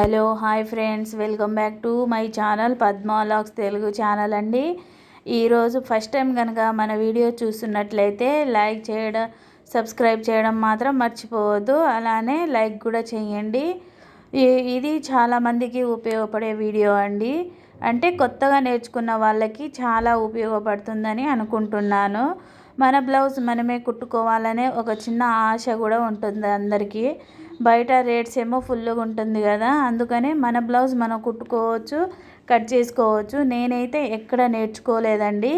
Hello hi friends. Welcome back to my channel Padma logs Telugu channel అండి. ఈరోజు first time కనుక మన video చూస్తున్నట్లయితే లైక్ చేయడం సబ్స్క్రైబ్ చేయడం మాత్రం మర్చిపోవద్దు. అలానే లైక్ కూడా చేయండి. ఇది చాలామందికి ఉపయోగపడే వీడియో అండి. అంటే కొత్తగా నేర్చుకున్న వాళ్ళకి చాలా ఉపయోగపడుతుందని అనుకుంటున్నాను. మన బ్లౌజ్ మనమే కుట్టుకోవాలనే ఒక చిన్న ఆశ కూడా ఉంటుంది అందరికీ. బయట రేట్స్ ఏమో ఫుల్గా ఉంటుంది కదా. అందుకనే మన బ్లౌజ్ మనం కుట్టుకోవచ్చు కట్ చేసుకోవచ్చు. నేనైతే ఎక్కడ నేర్చుకోలేదండి.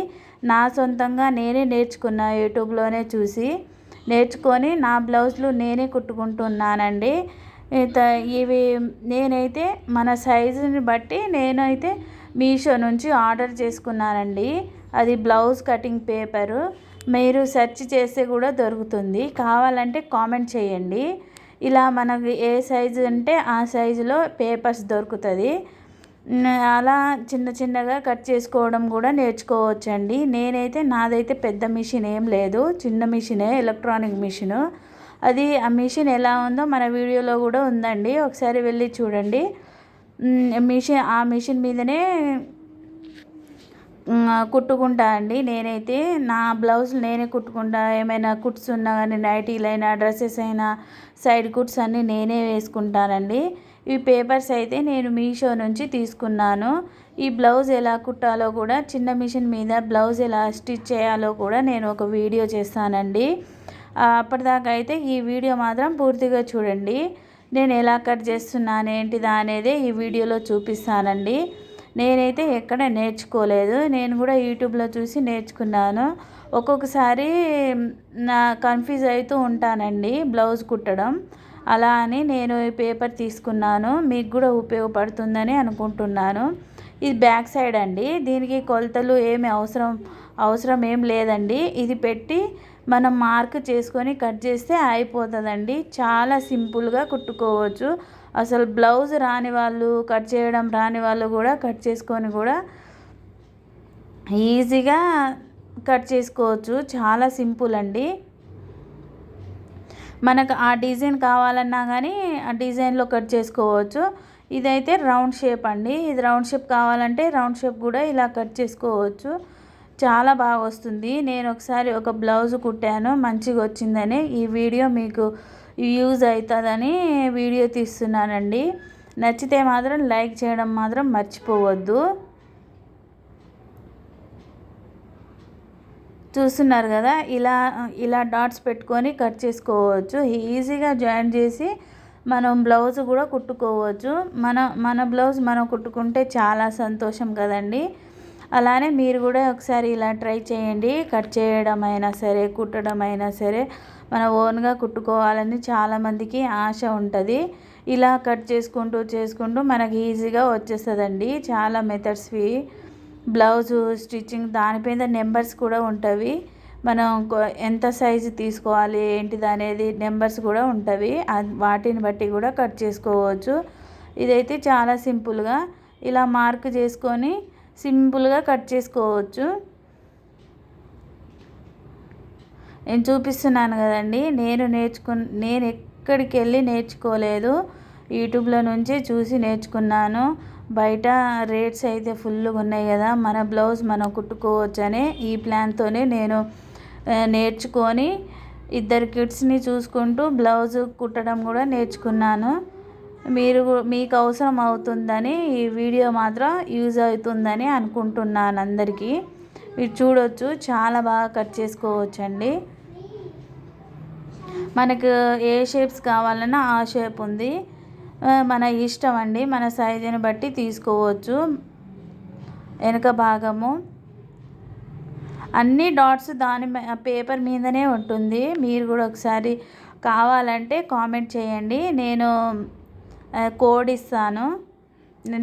నా సొంతంగా నేనే నేర్చుకున్నా యూట్యూబ్లోనే చూసి. నేర్చుకొని నా బ్లౌజ్లు నేనే కుట్టుకుంటున్నానండి. ఇవి నేనైతే మన సైజుని బట్టి నేనైతే మీషో నుంచి ఆర్డర్ చేసుకున్నానండి. అది బ్లౌజ్ కటింగ్ పేపరు. మీరు సెర్చ్ చేస్తే కూడా దొరుకుతుంది. కావాలంటే కామెంట్ చేయండి. ఇలా మనకి ఏ సైజు అంటే ఆ సైజులో పేపర్స్ దొరుకుతుంది. అలా చిన్న చిన్నగా కట్ చేసుకోవడం కూడా నేర్చుకోవచ్చండి. నేనైతే నాదైతే పెద్ద మిషన్ ఏం లేదు. చిన్న మిషనే ఎలక్ట్రానిక్ మిషను. అది ఆ మిషన్ ఎలా ఉందో మన వీడియోలో కూడా ఉందండి. ఒకసారి వెళ్ళి చూడండి. మిషన్ ఆ మిషన్ మీదనే కుట్టుకుంటా అండి. నేనైతే నా బ్లౌజ్ నేనే కుట్టుకుంటా. ఏమైనా కుట్స్ ఉన్నా కానీ నైటీలు అయినా డ్రెస్సెస్ అయినా సైడ్ కుట్స్ అన్నీ నేనే వేసుకుంటానండి. ఈ పేపర్స్ అయితే నేను మీషో నుంచి తీసుకున్నాను. ఈ బ్లౌజ్ ఎలా కుట్టాలో కూడా చిన్న మిషన్ మీద బ్లౌజ్ ఎలా స్టిచ్ చేయాలో కూడా నేను ఒక వీడియో చేస్తానండి. అప్పటిదాకా అయితే ఈ వీడియో మాత్రం పూర్తిగా చూడండి. నేను ఎలా కట్ చేస్తున్నాను ఏంటిదా అనేది ఈ వీడియోలో చూపిస్తానండి. నేనైతే ఎక్కడ నేర్చుకోలేదు. నేను కూడా యూట్యూబ్లో చూసి నేర్చుకున్నాను. ఒక్కొక్కసారి నా కన్ఫ్యూజ్ అవుతూ ఉంటానండి బ్లౌజ్ కుట్టడం. అలా అని నేను ఈ పేపర్ తీసుకున్నాను. మీకు కూడా ఉపయోగపడుతుందని అనుకుంటున్నాను. ఇది బ్యాక్ సైడ్ అండి. దీనికి కొలతలు ఏమి అవసరం అవసరం ఏం లేదండి. ఇది పెట్టి మనం మార్క్ చేసుకొని కట్ చేస్తే అయిపోతుందండి. చాలా సింపుల్గా కుట్టుకోవచ్చు. అసలు బ్లౌజ్ రాని వాళ్ళు కట్ చేయడం రాని వాళ్ళు కూడా కట్ చేసుకొని కూడా ఈజీగా కట్ చేసుకోవచ్చు. చాలా సింపుల్ అండి. మనకు ఆ డిజైన్ కావాలన్నా కానీ ఆ డిజైన్లో కట్ చేసుకోవచ్చు. ఇదైతే రౌండ్ షేప్ అండి. ఇది రౌండ్ షేప్ కావాలంటే రౌండ్ షేప్ కూడా ఇలా కట్ చేసుకోవచ్చు. చాలా బాగా వస్తుంది. నేను ఒకసారి ఒక బ్లౌజ్ కుట్టాను. మంచిగా వచ్చిందని. ఈ వీడియో మీకు యూజ్ అవుతుందని వీడియో తీస్తున్నానండి. నచ్చితే మాత్రం లైక్ చేయడం మాత్రం మర్చిపోవద్దు. చూస్తున్నారు కదా ఇలా ఇలా డాట్స్ పెట్టుకొని కట్ చేసుకోవచ్చు. ఈజీగా జాయిన్ చేసి మనం బ్లౌజ్ కూడా కుట్టుకోవచ్చు. మన మన బ్లౌజ్ మనం కుట్టుకుంటే చాలా సంతోషం కదండి. అలానే మీరు కూడా ఒకసారి ఇలా ట్రై చేయండి. కట్ చేయడం అయినా సరే కుట్టడం అయినా సరే మన ఓన్గా కుట్టుకోవాలని చాలామందికి ఆశ ఉంటుంది. ఇలా కట్ చేసుకుంటూ చేసుకుంటూ మనకి ఈజీగా వచ్చేస్తుందండి. చాలా మెథడ్స్వి బ్లౌజు స్టిచ్చింగ్ దానిపైన నెంబర్స్ కూడా ఉంటవి. మనం ఎంత సైజు తీసుకోవాలి ఏంటిది అనేది నెంబర్స్ కూడా ఉంటవి. వాటిని బట్టి కూడా కట్ చేసుకోవచ్చు. ఇదైతే చాలా సింపుల్గా ఇలా మార్క్ చేసుకొని సింపుల్గా కట్ చేసుకోవచ్చు. నేను చూపిస్తున్నాను కదండి నేను నేర్చుకు నేను ఎక్కడికి వెళ్ళి నేర్చుకోలేదు. యూట్యూబ్లో నుంచి చూసి నేర్చుకున్నాను. బయట రేట్స్ అయితే ఫుల్గా ఉన్నాయి కదా మన బ్లౌజ్ మనం కుట్టుకోవచ్చనే ఈ ప్లాన్తోనే నేను నేర్చుకొని ఇద్దరు కిడ్స్ని చూసుకుంటూ బ్లౌజ్ కుట్టడం కూడా నేర్చుకున్నాను. మీరు మీకు అవసరం అవుతుందని ఈ వీడియో మాత్రం యూజ్ అవుతుందని అనుకుంటున్నాను అందరికీ. మీరు చూడొచ్చు చాలా బాగా కట్ చేసుకోవచ్చండి. మనకు ఏ షేప్స్ కావాలన్నా ఆ షేప్ ఉంది. మన ఇష్టం అండి మన సైజుని బట్టి తీసుకోవచ్చు. వెనుక భాగము. అన్ని డాట్స్ దాని పేపర్ మీదనే ఉంటుంది. మీరు కూడా ఒకసారి కావాలంటే కామెంట్ చేయండి. నేను కోడ్ ఇస్తాను.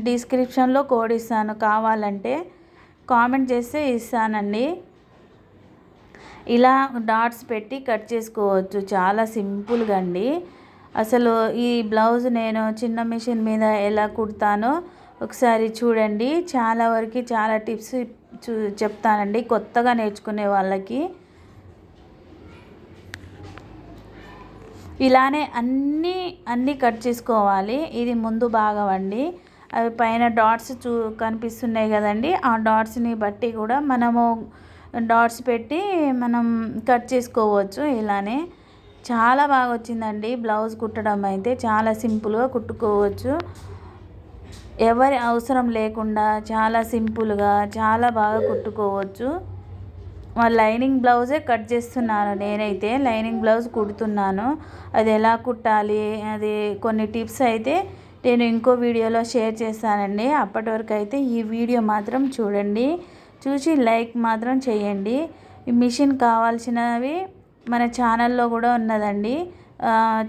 డిస్క్రిప్షన్లో కోడ్ ఇస్తాను. కావాలంటే కామెంట్ చేస్తే ఇస్తానండి. ఇలా డాట్స్ పెట్టి కట్ చేసుకోవచ్చు. చాలా సింపుల్గా అండి. అసలు ఈ బ్లౌజ్ నేను చిన్న మిషన్ మీద ఎలా కుడతానో ఒకసారి చూడండి. చాలా వరకు చాలా టిప్స్ చూ చెప్తానండి. కొత్తగా నేర్చుకునే వాళ్ళకి. ఇలానే అన్నీ అన్నీ కట్ చేసుకోవాలి. ఇది ముందు భాగం అండి. అవి పైన డాట్స్ చూ కనిపిస్తున్నాయి కదండి. ఆ డాట్స్ని బట్టి కూడా మనము డాట్స్ పెట్టి మనం కట్ చేసుకోవచ్చు ఇలానే. చాలా బాగా వచ్చిందండి బ్లౌజ్ కుట్టడం అయితే. చాలా సింపుల్గా కుట్టుకోవచ్చు. ఎవరి అవసరం లేకుండా చాలా సింపుల్గా చాలా బాగా కుట్టుకోవచ్చు. లైనింగ్ బ్లౌజే కట్ చేస్తున్నాను. నేనైతే లైనింగ్ బ్లౌజ్ కుడుతున్నాను. అది ఎలా కుట్టాలి? అది కొన్ని టిప్స్ అయితే నేను ఇంకో వీడియోలో షేర్ చేస్తానండి. అప్పటి వరకు అయితే ఈ వీడియో మాత్రం చూడండి. చూసి లైక్ మాత్రం చేయండి. ఈ మిషన్ కావాల్సినవి మన ఛానల్లో కూడా ఉన్నదండి.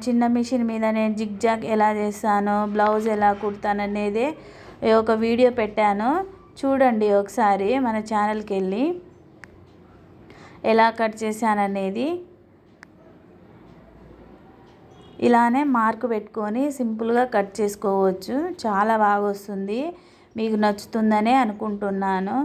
చిన్న మిషన్ మీద నేను జిగ్ జాగ్ ఎలా చేస్తాను బ్లౌజ్ ఎలా కుడతాను అనేది ఒక వీడియో పెట్టాను. చూడండి ఒకసారి మన ఛానల్కి వెళ్ళి ఎలా కట్ చేశాననేది ఇలానే మార్క్ పెట్టుకొని సింపుల్గా కట్ చేసుకోవచ్చు. చాలా బాగా వస్తుంది. మీకు నచ్చుతుందనే అనుకుంటున్నాను.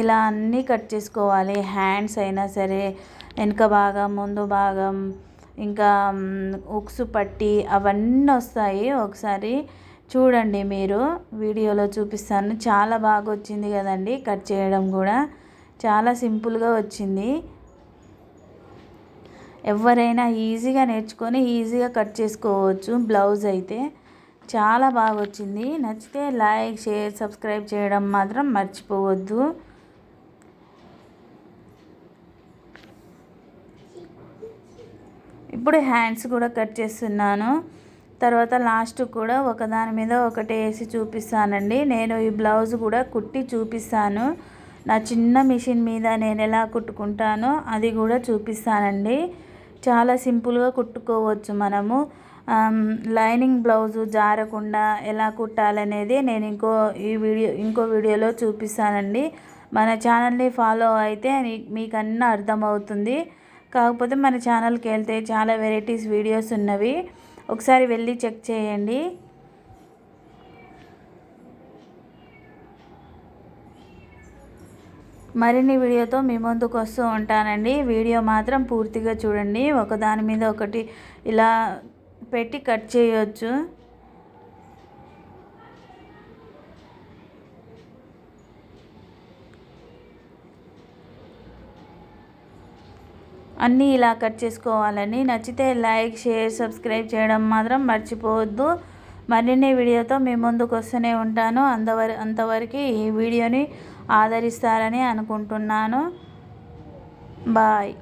ఇలా అన్నీ కట్ చేసుకోవాలి. హ్యాండ్స్ అయినా సరే వెనుక భాగం ముందు భాగం ఇంకా ఉక్సు పట్టి అవన్నీ వస్తాయి. ఒకసారి చూడండి మీరు వీడియోలో చూపిస్తాను. చాలా బాగా వచ్చింది కదండి కట్ చేయడం కూడా. చాలా సింపుల్గా వచ్చింది. ఎవరైనా ఈజీగా నేర్చుకొని ఈజీగా కట్ చేసుకోవచ్చు బ్లౌజ్ అయితే. చాలా బాగా వచ్చింది. నచ్చితే లైక్ షేర్ సబ్స్క్రైబ్ చేయడం మాత్రం మర్చిపోవద్దు. ఇప్పుడు హ్యాండ్స్ కూడా కట్ చేస్తున్నాను. తర్వాత లాస్ట్ కూడా ఒకదాని మీద ఒకటి వేసి చూపిస్తానండి. నేను ఈ బ్లౌజ్ కూడా కుట్టి చూపిస్తాను. నా చిన్న మిషన్ మీద నేను ఎలా కుట్టుకుంటానో అది కూడా చూపిస్తానండి. చాలా సింపుల్గా కుట్టుకోవచ్చు మనము. లైనింగ్ బ్లౌజు జారకుండా ఎలా కుట్టాలనేది నేను ఇంకో ఈ వీడియో ఇంకో వీడియోలో చూపిస్తానండి. మన ఛానల్ని ఫాలో అయితే మీకు అన్నీ అర్థమవుతుంది. కాకపోతే మన ఛానల్కి వెళ్తే చాలా వెరైటీస్ వీడియోస్ ఉన్నవి. ఒకసారి వెళ్ళి చెక్ చేయండి. మరిన్ని వీడియోతో మీ ముందుకు వస్తూ ఉంటానండి. వీడియో మాత్రం పూర్తిగా చూడండి. ఒకదాని మీద ఒకటి ఇలా పెట్టి కట్ చేయొచ్చు. అన్నీ ఇలా కట్ చేసుకోవాలని. నచ్చితే లైక్ షేర్ సబ్స్క్రైబ్ చేయడం మాత్రం మర్చిపోవద్దు. మరిన్ని వీడియోతో మీ ముందుకు వస్తూనే ఉంటాను. అంతవర అంతవరకు ఈ వీడియోని ఆదరిస్తారని అనుకుంటున్నాను. బాయ్.